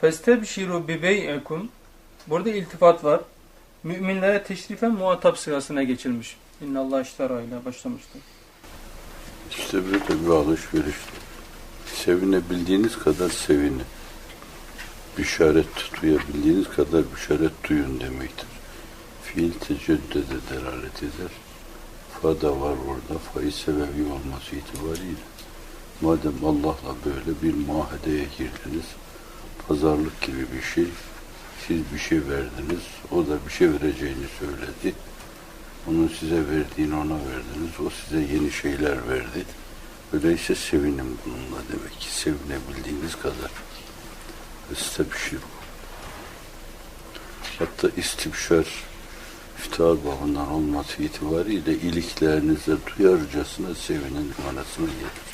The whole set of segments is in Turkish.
Festebşiru bibey'ekum Burada iltifat var. Müminlere teşrifen muhatap sırasına geçilmiş. İnnallah iştara ile başlamıştır. İşte böyle bir alışveriş. Sevinebildiğiniz kadar sevinin. Bişaret duyabildiğiniz kadar bişaret duyun demektir. Fiil teceddüde delalet eder. Fa da var orada. Faiz sebebi olması itibariyle. Madem Allah'la böyle bir muahedeye girdiniz, pazarlık gibi bir şey, siz bir şey verdiniz, o da bir şey vereceğini söyledi. Onun size verdiğini ona verdiniz, o size yeni şeyler verdi. Öyleyse sevinin bununla demek ki, sevinebildiğiniz kadar. İstebşir. Hatta istibşar iftihar babından olması itibariyle iliklerinize duyarcasına sevinin manasına gelir.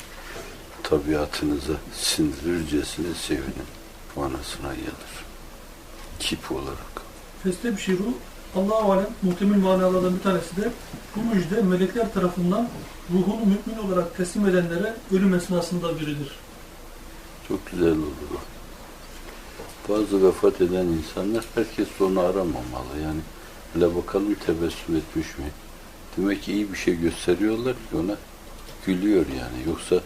Tabiatınıza sindirircesine sevinin manasına gelir. Kip olarak. Festebşiru Allah-u Alem muhtemel manalardan bir tanesi de bu müjde melekler tarafından ruhunu mümin olarak teslim edenlere ölüm esnasında verilir. Çok güzel oldu bu. Bazı vefat eden insanlar herkes onu aramamalı. Yani hele bakalım tebessüm etmiş mi? Demek ki iyi bir şey gösteriyorlar ki ona gülüyor yani. Yoksa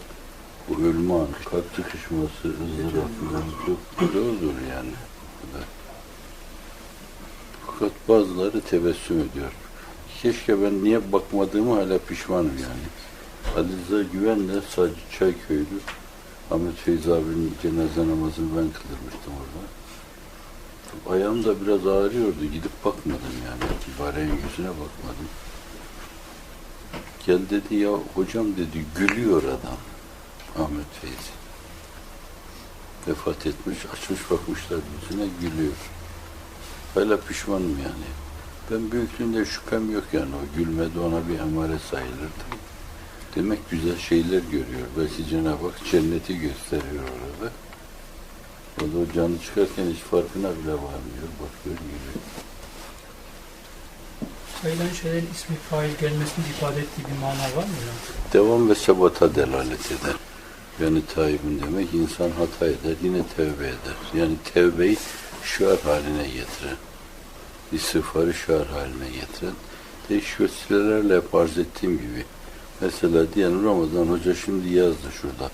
bu ölme anı, kalp sıkışması, ızdırap falan çok zordur yani. Fakat bazıları tebessüm ediyor. Keşke ben niye bakmadığımı hala pişmanım yani. Alize Güven'le sadece Çayköy'dü. Ahmet Feyzi abinin cenaze namazını ben kıldırmıştım orada. Ayağım da biraz ağrıyordu. Gidip bakmadım yani. İbarenin yüzüne bakmadım. Gel dedi ya hocam dedi gülüyor adam. Ahmet Feyzi. Vefat etmiş, açmış bakmışlar yüzüne gülüyor. Hala pişmanım yani. Ben büyüklüğünde şüphem yok yani. O gülmedi ona bir emare sayılırdı. Demek güzel şeyler görüyor. Belki Cenab-ı Hak cenneti gösteriyor orada. O da o canı çıkarken hiç farkına bile varmıyor. Bakıyor gibi. Sayılan şeylerin ismi fail gelmesini ifade ettiği bir mana var mı? Devam ve sebata delalet eder. Yani taibin demek insan hata eder, yine tevbe eder. Yani tevbeyi şuar haline getiren, istiğfarı şuar haline getiren, değişik vesilelerle hep arz ettiğim gibi. Mesela diyelim Ramazan Hoca şimdi yazdı şurada.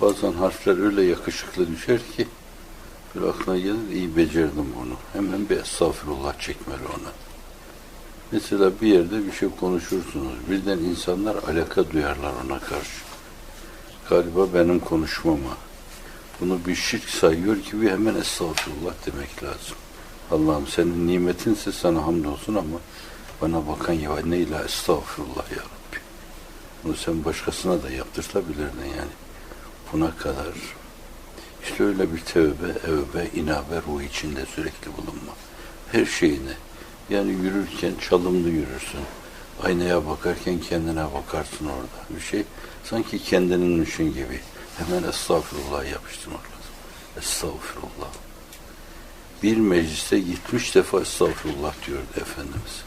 Bazen harfler öyle yakışıklı düşer ki bir aklına gelir iyi becerdim bunu. Hemen bir estağfurullah çekmeli ona. Mesela bir yerde bir şey konuşursunuz. Birden insanlar alaka duyarlar ona karşı. Galiba benim konuşmama. Bunu bir şirk sayıyor gibi hemen estağfurullah demek lazım. Allah'ım senin nimetinse sana hamdolsun ama bana bakan ya ne ile estağfurullah ya Rabbi. Bunu sen başkasına da yaptırtabilirdin yani. Buna kadar işte öyle bir tövbe, evbe, inabe ruh içinde sürekli bulunma. Her şeyine. Yani yürürken çalımlı yürürsün. Aynaya bakarken kendine bakarsın orada. Bir şey sanki kendininmişin gibi. Hemen estağfurullah yapıştırmak lazım. Estağfurullah. Bir mecliste 70 defa estağfurullah diyordu Efendimiz.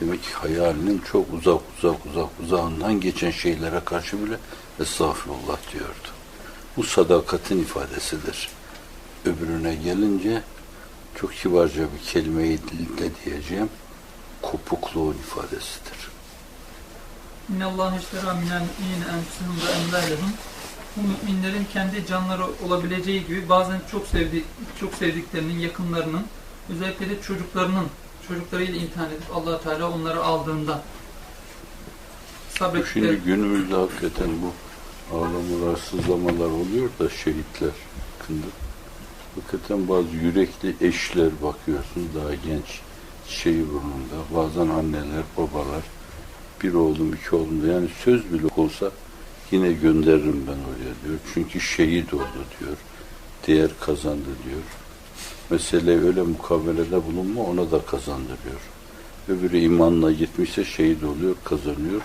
Demek ki hayalinin çok uzak uzak uzak uzağından geçen şeylere karşı bile estağfurullah diyordu. Bu sadakatin ifadesidir. Öbürüne gelince çok kibarca bir kelimeyi de diyeceğim. Kopukluğun ifadesidir. İnnallâhe iştera minel mü'minine enfusihum ve bu müminlerin kendi canları olabileceği gibi bazen çok sevdi, çok sevdiklerinin, yakınlarının, özellikle de çocuklarının, çocuklarıyla imtihan edip allah Teala onları aldığında sabrettikleri. Şimdi günümüzde hakikaten bu ağlamalar, sızlamalar oluyor da şehitler hakkında. Hakikaten bazı yürekli eşler bakıyorsun daha genç şeyi burnunda. Bazen anneler, babalar bir oğlum, iki oğlum da yani söz bile olsa yine gönderirim ben oraya diyor. Çünkü şehit oldu diyor. Değer kazandı diyor. Mesele öyle mukabelede bulunma ona da kazandırıyor. Öbürü imanla gitmişse şehit oluyor, kazanıyor.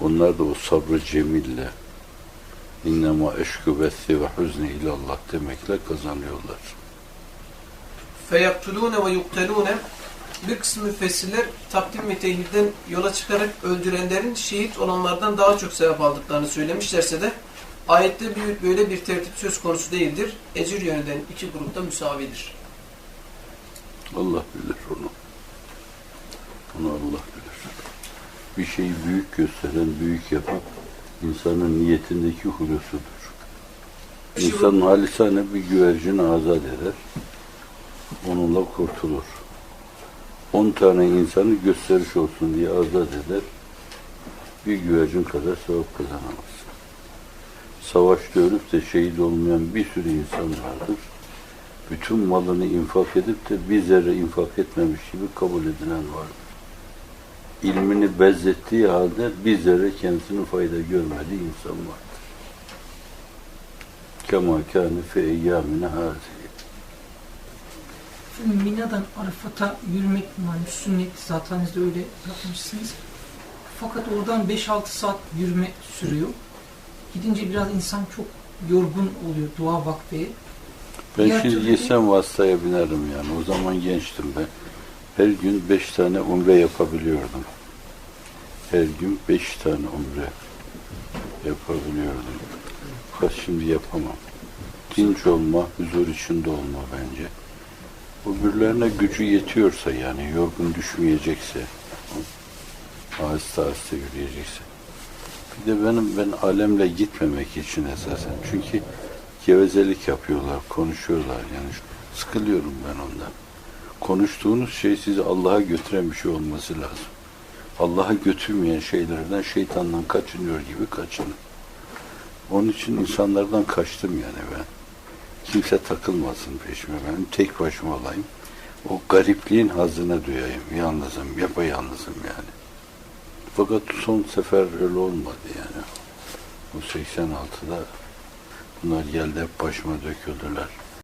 Onlar da o sabrı cemille innema eşkü bethi ve huzni ilallah demekle kazanıyorlar. ve yuktelûne bir kısmı müfessirler takdim ve tehlilden yola çıkarak öldürenlerin şehit olanlardan daha çok sevap aldıklarını söylemişlerse de Ayette bir, böyle bir tertip söz konusu değildir. Ecir yönünden iki grupta müsavidir. Allah bilir onu. Onu Allah bilir. Bir şeyi büyük gösteren, büyük yapan insanın niyetindeki hulusudur. İnsan halisane bir güvercini azat eder. Onunla kurtulur. On tane insanı gösteriş olsun diye azat eder. Bir güvercin kadar sevap kazanamaz. Savaşta ölüp de şehit olmayan bir sürü insan vardır bütün malını infak edip de bir zerre infak etmemiş gibi kabul edilen vardır. İlmini bezzettiği halde bir zerre kendisinin fayda görmediği insan vardır. Kema kâne fe eyyâmine hâzihi. Efendim, Mina'dan Arafat'a yürümek malum sünnet zaten siz de öyle yapmışsınız. Fakat oradan 5-6 saat yürüme sürüyor. Gidince biraz insan çok yorgun oluyor dua vakti. Ben Diğer şimdi türlü- yesem vasıtaya binerim yani. O zaman gençtim ben. Her gün beş tane umre yapabiliyordum. Her gün beş tane umre yapabiliyordum. Fakat şimdi yapamam. Dinç olma, huzur içinde olma bence. Öbürlerine gücü yetiyorsa yani yorgun düşmeyecekse, aheste aheste yürüyecekse. Bir de benim ben alemle gitmemek için esasen. Çünkü gevezelik yapıyorlar, konuşuyorlar yani. Sıkılıyorum ben ondan. Konuştuğunuz şey sizi Allah'a götüren bir şey olması lazım. Allah'a götürmeyen şeylerden şeytandan kaçınıyor gibi kaçının. Onun için insanlardan kaçtım yani ben. Kimse takılmasın peşime. Ben tek başıma olayım. O garipliğin hazına duyayım. Yalnızım, yapayalnızım yani. Fakat son sefer öyle olmadı yani. O 86'da bunlar geldi hep başıma döküldüler.